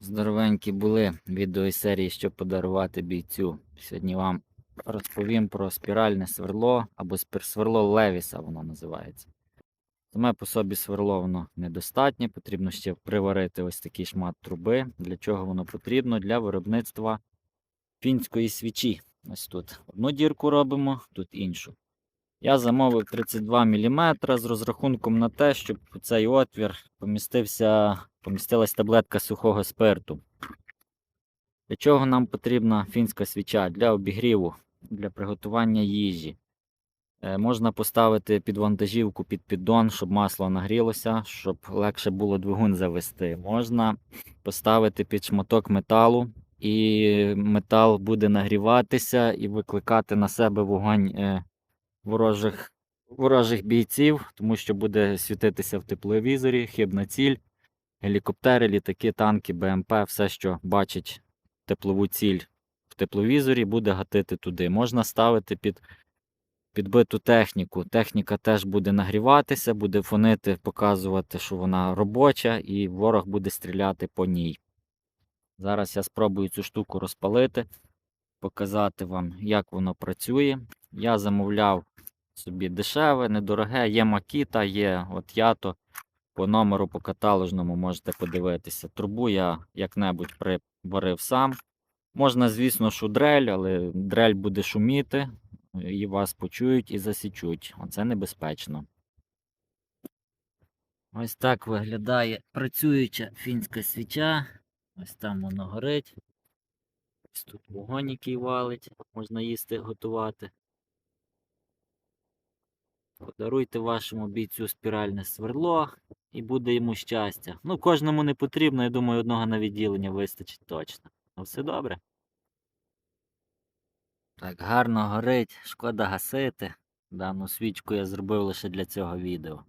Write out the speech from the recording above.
Здоровенькі були відео серії, що подарувати бійцю. Сьогодні вам розповім про спіральне сверло або сверло Левіса воно називається. Саме по собі сверло воно недостатнє, потрібно ще приварити ось такий шмат труби. Для чого воно потрібно? Для виробництва фінської свічі. Ось тут одну дірку робимо, тут іншу. Я замовив 32 мм з розрахунком на те, щоб у цей отвір помістився, помістилась таблетка сухого спирту. Для чого нам потрібна фінська свіча? Для обігріву, для приготування їжі. Е, можна поставити під вантажівку під піддон, щоб масло нагрілося, щоб легше було двигун завести. Можна поставити під шматок металу, і метал буде нагріватися і викликати на себе вогонь е, ворожих, ворожих бійців, тому що буде світитися в тепловізорі, хибна ціль, гелікоптери, літаки, танки, БМП, все, що бачить теплову ціль в тепловізорі, буде гатити туди. Можна ставити під підбиту техніку. Техніка теж буде нагріватися, буде фонити, показувати, що вона робоча, і ворог буде стріляти по ній. Зараз я спробую цю штуку розпалити, показати вам, як воно працює. Я замовляв собі дешеве, недороге, є Макіта, є от ято. По номеру по каталожному можете подивитися. Трубу я як-небудь приварив сам. Можна, звісно, шудрель, але дрель буде шуміти, і вас почують і засічуть. Оце небезпечно. Ось так виглядає працююча фінська свіча. Ось там воно горить. Ось тут вогонь, який валить, можна їсти, готувати. Подаруйте вашому бійцю спіральне сверло і буде йому щастя. Ну, кожному не потрібно, я думаю, одного на відділення вистачить точно. Ну, все добре. Так, гарно горить, шкода гасити. Дану свічку я зробив лише для цього відео.